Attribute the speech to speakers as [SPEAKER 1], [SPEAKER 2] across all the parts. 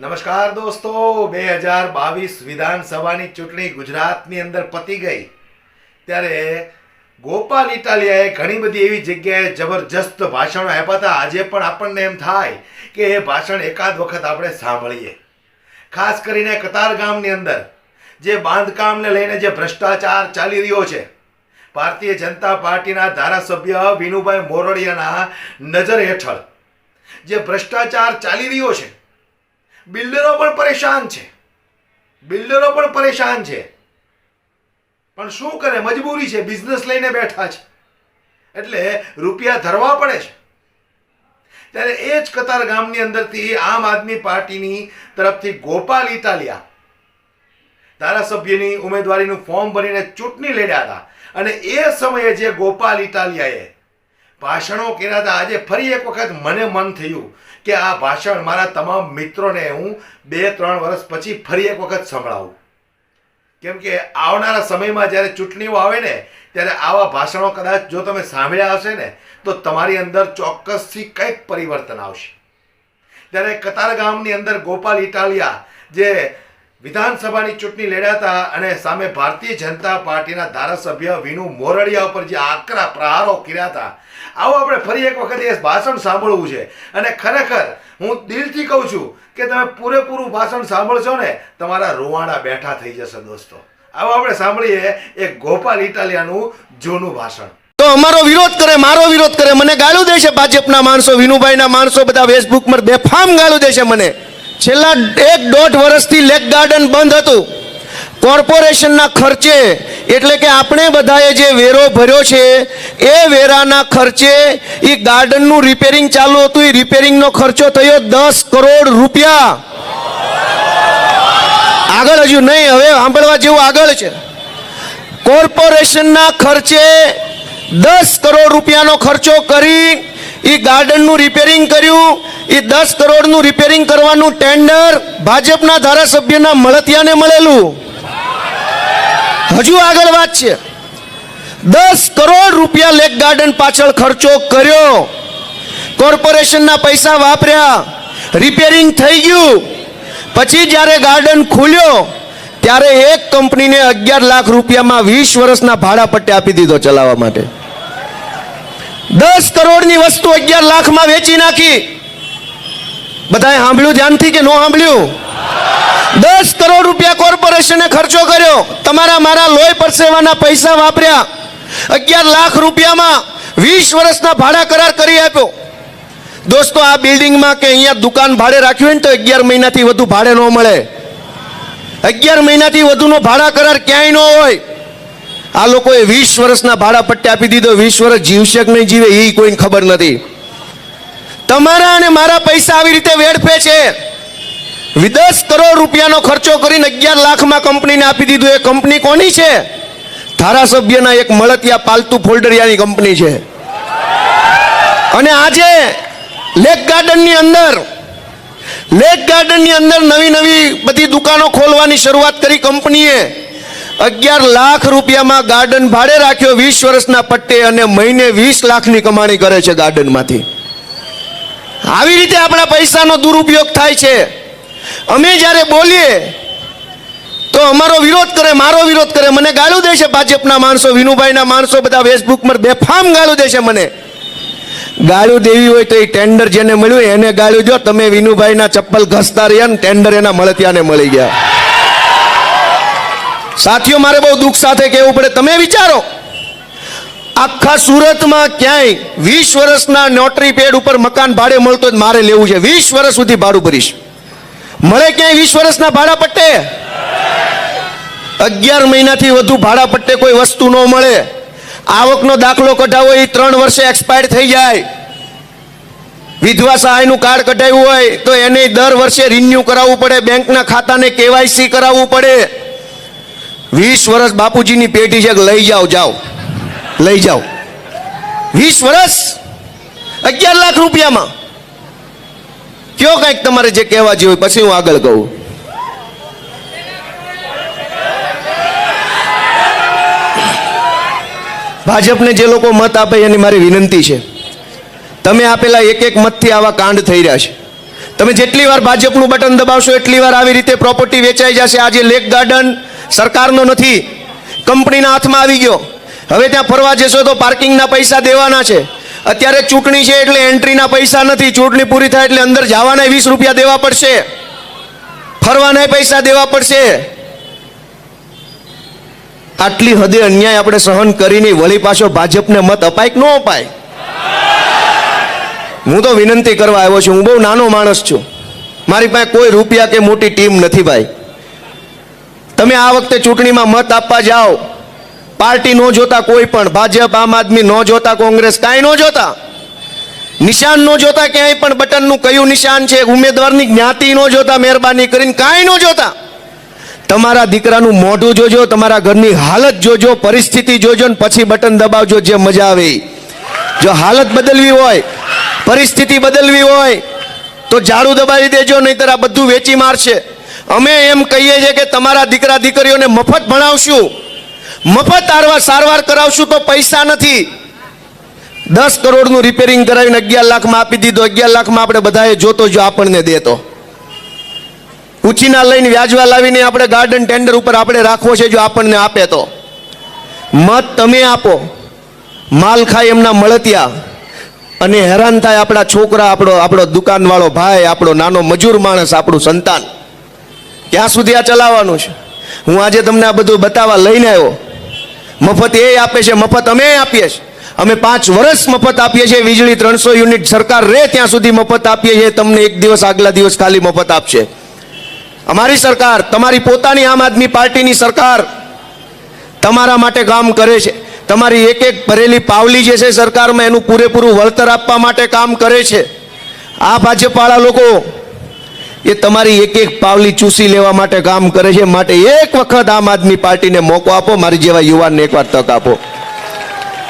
[SPEAKER 1] નમસ્કાર દોસ્તો, બે હજાર બાવીસ વિધાનસભાની ચૂંટણી ગુજરાતની અંદર પતી ગઈ. ત્યારે ગોપાલ ઇટાલિયાએ ઘણી બધી એવી જગ્યાએ જબરજસ્ત ભાષણો આપ્યા આજે પણ આપણને એમ થાય કે એ ભાષણ એકાદ વખત આપણે સાંભળીએ. ખાસ કરીને કતાર ગામની અંદર, જે બાંધકામને લઈને જે ભ્રષ્ટાચાર ચાલી રહ્યો છે. ભારતીય જનતા પાર્ટીના ધારાસભ્ય વિનુભાઈ મોરડિયાના નજર હેઠળ જે ભ્રષ્ટાચાર ચાલી રહ્યો છે બિલ્ડરો પણ પરેશાન છે. બિલ્ડરો પણ પરેશાન છે. પણ શું કરે? મજબૂરી છે. બિઝનેસ લઈને બેઠા છે. એટલે રૂપિયા ધરવા પડે છે. ત્યારે એ જ કતાર ગામની અંદરથી આમ આદમી પાર્ટીની તરફથી ગોપાલ ઇટાલિયા ધારાસભ્યની ઉમેદવારીનું ફોર્મ ભરીને ચૂંટણી લડ્યા હતા. અને એ સમયે જે ગોપાલ ઇટાલિયાએ ભાષણો કર્યા હતા. આજે ફરી એક વખત મને મન થયું કે આ ભાષણ મારા તમામ મિત્રોને હું બે, ત્રણ વર્ષ પછી ફરી એક વખત સંભળાવું. કેમ કે આવનારા સમયમાં જ્યારે ચૂંટણીઓ આવે ને, ત્યારે આવા ભાષણો કદાચ જો તમે સાંભળ્યા હશે ને, તો તમારી અંદર ચોક્કસથી કંઈક પરિવર્તન આવશે. ત્યારે કતાર ગામની અંદર ગોપાલ ઇટાલિયા જે વિધાનસભાની ચૂંટણી લડ્યા હતા અને સામે ભારતીય જનતા પાર્ટીના ધારાસભ્ય વિનુ મોરડિયા ઉપર જે આકરા પ્રહારો કર્યા હતા. આવો આપણે ફરી એક વખત એ ભાષણ સાંભળવું છે. અને ખરેખર હું દિલથી કહું છું કે તમે પૂરેપૂરું ભાષણ સાંભળશો ને, તમારા રૂવાડા બેઠા થઈ જશે દોસ્તો. આવો આપણે સાંભળીએ એક ગોપાલ ઇટાલિયાનું જૂનું ભાષણ.
[SPEAKER 2] તો અમારો વિરોધ કરે, મારો વિરોધ કરે, મને ગાળું દેશે ભાજપના માણસો, વિનુભાઈના માણસો બધા ફેસબુક પર બેફામ ગાળું દેશે મને. છેલ્લા એક દોઢ વર્ષથી લેક ગાર્ડન બંધ હતું. કોર્પોરેશનના ખર્ચે, એટલે કે આપણે બધાએ જે વેરો ભર્યો છે, એ વેરાના ખર્ચે એ ગાર્ડનનું રિપેરિંગ ચાલુ હતું. એ રિપેરિંગનો ખર્ચો થયો દસ કરોડ રૂપિયા. આગળ હજુ નહીં, હવે સાંભળવા જેવું આગળ છે. કોર્પોરેશનના ખર્ચે દસ કરોડ રૂપિયાનો ખર્ચો કરી એ ગાર્ડનનું રિપેરિંગ કર્યું. એ દસ કરોડનું રિપેરિંગ કરવાનું ટેન્ડર ભાજપના ધારાસભ્યના મળતિયાને મળેલું. હજુ આગળ વાત છે. દસ કરોડ રૂપિયા લેક ગાર્ડન પાછળ ખર્ચો કર્યો. કોર્પોરેશનના પૈસા વાપર્યા. રિપેરિંગ થઈ ગયું. પછી જ્યારે ગાર્ડન ખુલ્યો, ત્યારે એક કંપનીને અગિયાર લાખ રૂપિયામાં વીસ વર્ષના ભાડા પટ્ટે આપી દીધો ચલાવવા માટે. દસ કરોડની વસ્તુ અગિયાર લાખમાં વેચી નાખી. બધાએ સાંભળ્યું? ધ્યાનથી કે ન સાંભળ્યું? દસ કરોડ રૂપિયા કોર્પોરેશને ખર્ચો કર્યો. તમારા મારા લોહી પરસેવાના પૈસા વાપર્યા. અગિયાર લાખ રૂપિયામાં વીસ વર્ષના ભાડા કરાર કરી આપ્યો. દોસ્તો, આ બિલ્ડિંગમાં કે અહીંયા દુકાન ભાડે રાખ્યું હોય ને તો અગિયાર મહિનાથી વધુ ભાડે ન મળે. અગિયાર મહિનાથી વધુનો ભાડા કરાર ક્યાંય ન હોય. આ લોકોએ વીસ વર્ષના ભાડા પટ્ટે આપી દીધો. વીસ વર્ષ જીવશે કે નહીં જીવે, એ કોઈને ખબર નથી. તમારા અને મારા પૈસા આવી રીતે વેડફે છે. દસ કરોડ રૂપિયાનો ખર્ચો કરીને અગિયાર લાખમાં કંપનીને આપી દીધું. એ કંપની કોની છે? ધારાસભ્યના એક મળતિયા પાલતુ ફોલ્ડરિયાની કંપની છે. અને આજે લેક ગાર્ડનની અંદર, લેક ગાર્ડનની અંદર નવી નવી બધી દુકાનો ખોલવાની શરૂઆત કરી કંપનીએ. અગિયાર લાખ રૂપિયામાં ગાર્ડન ભાડે રાખ્યો. વીસ વર્ષના પટ્ટે અને મહિને વીસ લાખની કમાણી કરે છે ગાર્ડનમાંથી. આવી રીતે આપણા પૈસાનો દુરુપયોગ થાય છે. અમે જ્યારે બોલીએ, તો અમારો વિરોધ કરે, મારો વિરોધ કરે, મને ગાળું દે છે ભાજપના માણસો, વિનુભાઈના માણસો બધા ફેસબુક પર બેફામ ગાળું દે છે મને. ગાળું દેવી હોય તો એ ટેન્ડર જેને મળ્યું એને ગાળું જો તમે વિનુભાઈના ચપ્પલ ઘસતા રહ્યા ને ટેન્ડર એના મળતિયાને મળી ગયા. સાથીઓ, મારે બહુ દુઃખ સાથે કહેવું પડે. તમે વિચારો. આખા સુરતમાં ક્યાંય વીસ વર્ષના નોટરી પેડ ઉપર મકાન ભાડે મળતો જ મારે લેવું છે. વીસ વર્ષ સુધી ભાડું ભરીશ. મળે ક્યાંય વીસ વર્ષના ભાડા પટ્ટે? અગિયાર મહિનાથી વધુ ભાડા પટ્ટે કોઈ વસ્તુ ન મળે. આવકનો દાખલો કઢાવો એ ત્રણ વર્ષે એક્સપાયર થઈ જાય. વિધવા સહાયનું કાર્ડ કઢાવ્યું હોય તો એને દર વર્ષે રિન્યુ કરાવવું પડે. બેંકના ખાતાને કેવાયસી કરાવવું પડે. વીસ વર્ષ બાપુજીની પેઢી છે લઈ જાઓ જાઓ. લઈ જાઓ. વીસ વર્ષ અગિયાર લાખ રૂપિયામાં. કયો કંઈક તમારે જે કહેવા જેવું હોય, પછી હું આગળ કહું. ભાજપને જે લોકો મત આપે એની મારી વિનંતી છે. તમે આપેલા એક એક મતથી આવા કાંડ થઈ રહ્યા છે. તમે જેટલી વાર ભાજપનું બટન દબાવશો એટલી વાર આવી રીતે પ્રોપર્ટી વેચાઈ જશે. આજે લેક ગાર્ડન સરકારનો નથી. કંપનીના હાથમાં આવી ગયો. હવે ત્યાં ફરવા જશો તો પાર્કિંગના પૈસા દેવાના છે. અત્યારે ચૂંટણી છે એટલે એન્ટ્રીના પૈસા નથી. ચૂંટણી પૂરી થાય એટલે અંદર જવાના વીસ રૂપિયા દેવા પડશે. ફરવાના પૈસા દેવા પડશે. આટલી હદે અન્યાય આપણે સહન કરીને વળી પાછો ભાજપને મત અપાય કે ન અપાય? હું તો વિનંતી કરવા આવ્યો છું. હું બહુ નાનો માણસ છું. મારી પાસે કોઈ રૂપિયા કે મોટી ટીમ નથી ભાઈ. તમે આ વખતે ચૂંટણીમાં મત આપવા જાઓ. પાર્ટી ન જોતા કોઈ પણ, ભાજપ, આમ આદમી ન જોતા, કોંગ્રેસ કાંઈ ન જોતા. નિશાન ન જોતા ક્યાંય પણ, બટનનું કયું નિશાન છે, ઉમેદવારની જ્ઞાતિ ન જોતા, મહેરબાની કરીને કાંઈ ન જોતા. તમારા દીકરાનું મોઢું જોજો, તમારા ઘરની હાલત જોજો, પરિસ્થિતિ જોજો ને પછી બટન દબાવજો જે મજા આવે જો હાલત બદલવી હોય, પરિસ્થિતિ બદલવી હોય, તો ઝાડુ દબાવી દેજો, નહીતર આ બધું વેચી મારશે. અમે એમ કહીએ છીએ કે તમારા દીકરા દીકરીઓને મફત ભણાવશું. મફત સારવાર સારવાર કરાવશું તો પૈસા નથી. દસ કરોડનું રિપેરિંગ કરાવીને અગિયાર લાખમાં આપી દીધો, અગિયાર લાખમાં આપણે બધાએ જોતો જો આપણને દેતો. ઉછીના લઈને વ્યાજવા લાવીને આપણે ગાર્ડન ટેન્ડર ઉપર આપણે રાખવો છે જો આપણને આપે તો. મત તમે આપો. માલ ખાય એમના મળતિયા. અને હેરાન થાય આપણા છોકરા, આપણો આપણો દુકાનવાળો ભાઈ, આપણો નાનો મજૂર માણસ, આપણું સંતાન. ક્યાં સુધી આ ચલાવવાનું છે? હું આજે તમને આ બધું બતાવવા લઈને આવ્યો. મફત એ આપે છે, મફત અમે આપીએ છીએ. અમે પાંચ વર્ષ મફત આપીએ છીએ, વીજળી ત્રણસો યુનિટ સરકાર રહે ત્યાં સુધી મફત આપીએ છીએ, તમને એક દિવસ, આગલા દિવસ ખાલી મફત આપશે. અમારી સરકાર, તમારી પોતાની આમ આદમી પાર્ટીની સરકાર તમારા માટે કામ કરે છે. તમારી એક એક ભરેલી પાવલી જે છે સરકારમાં એનું પૂરેપૂરું વળતર આપવા માટે કામ કરે છે. આ ભાજપવાળા લોકો એ તમારી એક એક પાવલી ચૂસી લેવા માટે કામ કરે છે. માટે એક વખત આમ આદમી પાર્ટીને મોકો આપો, મારી જેવા યુવાનને એકવાર તક આપો.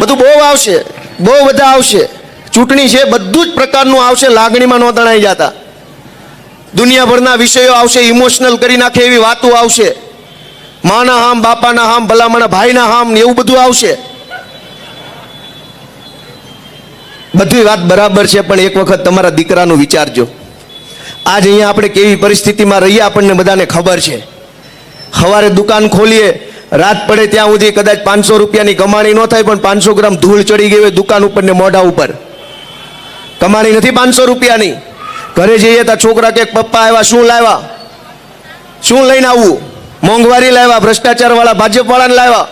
[SPEAKER 2] બધું બહુ આવશે, બહુ બધા આવશે. ચૂંટણી છે, બધું જ પ્રકારનું આવશે, લાગણીમાં ન તણાઈ જતા. દુનિયાભરના વિષયો આવશે ઇમોશનલ કરી નાખે એવી વાતો આવશે. માના હામ, બાપાના હામ, ભલામણા ભાઈના હામ એવું બધું આવશે. બધી વાત બરાબર છે, પણ એક વખત તમારા દીકરાનું વિચારજો. આજ અહીંયા આપણે કેવી પરિસ્થિતિમાં રહીએ આપણને બધાને ખબર છે. સવારે દુકાન ખોલીએ, રાત પડે ત્યાં સુધી કદાચ પાંચસો રૂપિયાની કમાણી ન થાય પણ પાંચસો ગ્રામ ધૂળ ચડી ગઈ હોય દુકાન ઉપર ને મોઢા ઉપર. કમાણી નથી પાંચસો રૂપિયાની. ઘરે જઈએ તો છોકરા કે પપ્પા આવ્યા, શું લાવ્યા? શું લઈને આવવું મોંઘવારી લાવ્યા ભ્રષ્ટાચાર વાળા ભાજપ વાળાને લાવ્યા?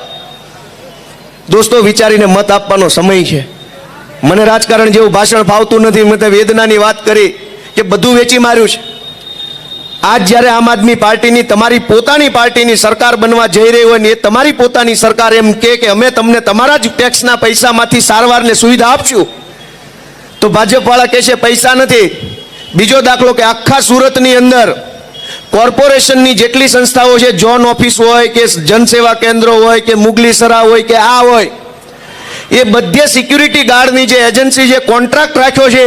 [SPEAKER 2] દોસ્તો, વિચારીને મત આપવાનો સમય છે. મને રાજકારણ જેવું ભાષણ ફાવતું નથી, મેં વેદનાની વાત કરી. કે બધું વેચી માર્યું છે. આજ જ્યારે આમ આદમી પાર્ટીની તમારી પોતાની પાર્ટીની સરકાર બનવા જઈ રહી હોય ને એ તમારી પોતાની સરકાર એમ કે અમે તમને તમારા જ ટેક્સના પૈસામાંથી સારવારને સુવિધા આપશું. તો ભાજપવાળા કહે છે, પૈસા નથી. બીજો દાખલો કે આખા સુરતની અંદર કોર્પોરેશનની જેટલી સંસ્થાઓ છે જોન ઓફિસ હોય કે જનસેવા કેન્દ્રો હોય કે મુગલીસરા હોય કે આ હોય, એ બધે સિક્યુરિટી ગાર્ડની જે એજન્સી જે કોન્ટ્રાક્ટ રાખ્યો છે.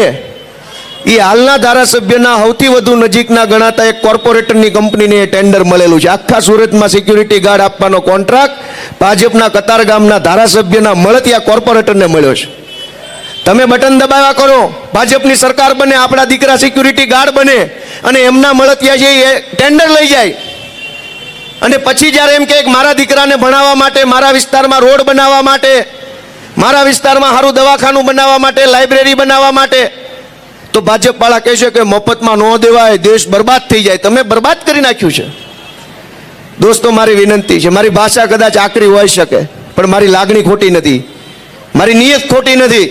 [SPEAKER 2] એ હાલના ધારાસભ્યના સૌથી વધુ નજીકના ગણાતા એક કોર્પોરેટરની કંપનીને એ ટેન્ડર મળેલું છે. આખા સુરતમાં સિક્યુરિટી ગાર્ડ આપવાનો કોન્ટ્રાક્ટ ભાજપના કતારગામના ધારાસભ્યના મળતિયા કોર્પોરેટરને મળ્યો છે. તમે બટન દબાવ્યા કરો. ભાજપની સરકાર બને, આપણા દીકરા સિક્યુરિટી ગાર્ડ બને અને એમના મળતિયા છે એ ટેન્ડર લઈ જાય. અને પછી જ્યારે એમ કે મારા દીકરાને ભણાવવા માટે, મારા વિસ્તારમાં રોડ બનાવવા માટે, મારા વિસ્તારમાં સારું દવાખાનું બનાવવા માટે લાઇબ્રેરી બનાવવા માટે તો ભાજપવાળા કહે છે કે મફતમાં ન દેવાય, દેશ બરબાદ થઈ જાય. તમે બરબાદ કરી નાખ્યું છે. દોસ્તો, મારી વિનંતી છે, મારી ભાષા કદાચ આકરી હોઈ શકે, પણ મારી લાગણી ખોટી નથી. મારી નિયત ખોટી નથી.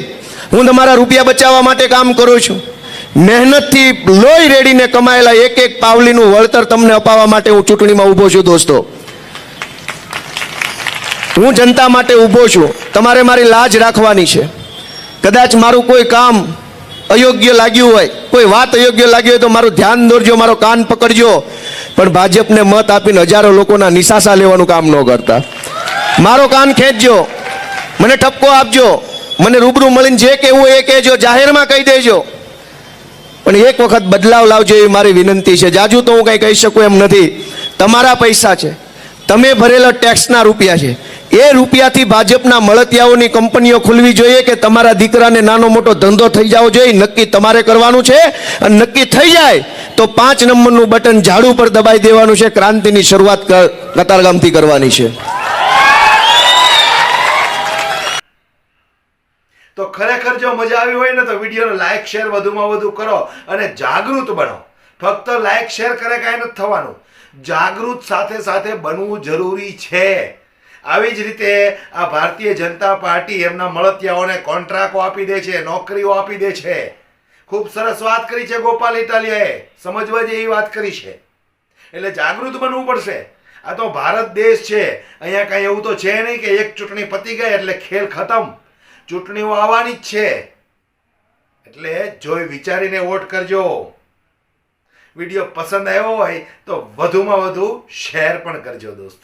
[SPEAKER 2] હું તમારા રૂપિયા બચાવવા માટે કામ કરું છું. મહેનતથી લોહી રેડીને કમાયેલા એક એક પાવલીનું વળતર તમને અપાવવા માટે હું ચૂંટણીમાં ઊભો છું, દોસ્તો. હું જનતા માટે ઊભો છું. તમારે મારી લાજ રાખવાની છે. કદાચ મારું કોઈ કામ અયોગ્ય લાગ્યું હોય, કોઈ વાત અયોગ્ય લાગી હોય તો મારું ધ્યાન દોરજો, મારો કાન પકડજો. પણ ભાજપને મત આપીને હજારો લોકોના નિશાસા લેવાનું કામ ન કરતા. મારો કાન ખેંચજો, મને ઠપકો આપજો, મને રૂબરૂ મળીને જે કહેવું એ કહેજો, જાહેરમાં કહી દેજો. પણ એક વખત બદલાવ લાવજો એ મારી વિનંતી છે. જાજુ તો હું કંઈ કહી શકું એમ નથી. તમારા પૈસા છે. તમે ભરેલા ટેક્સના રૂપિયા છે. એ રૂપિયાથી ભાજપના મળતિયાઓની કંપનીઓ ખુલવી જોઈએ કે તમારા દીકરાને નાનો મોટો ધંધો થઈ જવો જોઈએ. નક્કી તમારે કરવાનું છે. અને નક્કી થઈ જાય તો પાંચ નંબરનું બટન ઝાડુ પર દબાઈ દેવાનું છે. ક્રાંતિની શરૂઆત કતારગામથી કરવાની છે.
[SPEAKER 1] તો ખરેખર જો મજા આવી હોય ને તો વિડીયોને લાઇક શેર વધુમાં વધુ કરો અને જાગૃત બનો. ફક્ત લાઇક શેર કરે કાંઈ નથી થવાનું. જાગૃત સાથે સાથે બનવું જરૂરી છે. આવી જ રીતે આ ભારતીય જનતા પાર્ટી એમના મળતિયાઓને કોન્ટ્રાક્ટો આપી દે છે, નોકરીઓ આપી દે છે. ખૂબ સરસ વાત કરી છે ગોપાલ ઇટાલિયાએ, સમજવા જેવી વાત કરી છે. એટલે જાગૃત બનવું પડશે. આ તો ભારત દેશ છે. અહીંયા કાંઈ એવું તો છે નહીં કે એક ચૂંટણી પતી ગઈ એટલે ખેલ ખતમ. ચૂંટણીઓ આવવાની જ છે. એટલે જોઈ વિચારીને વોટ કરજો. વીડિયો પસંદ આવ્યો હોય તો વધુમાં વધુ શેર પણ કરજો દોસ્તો.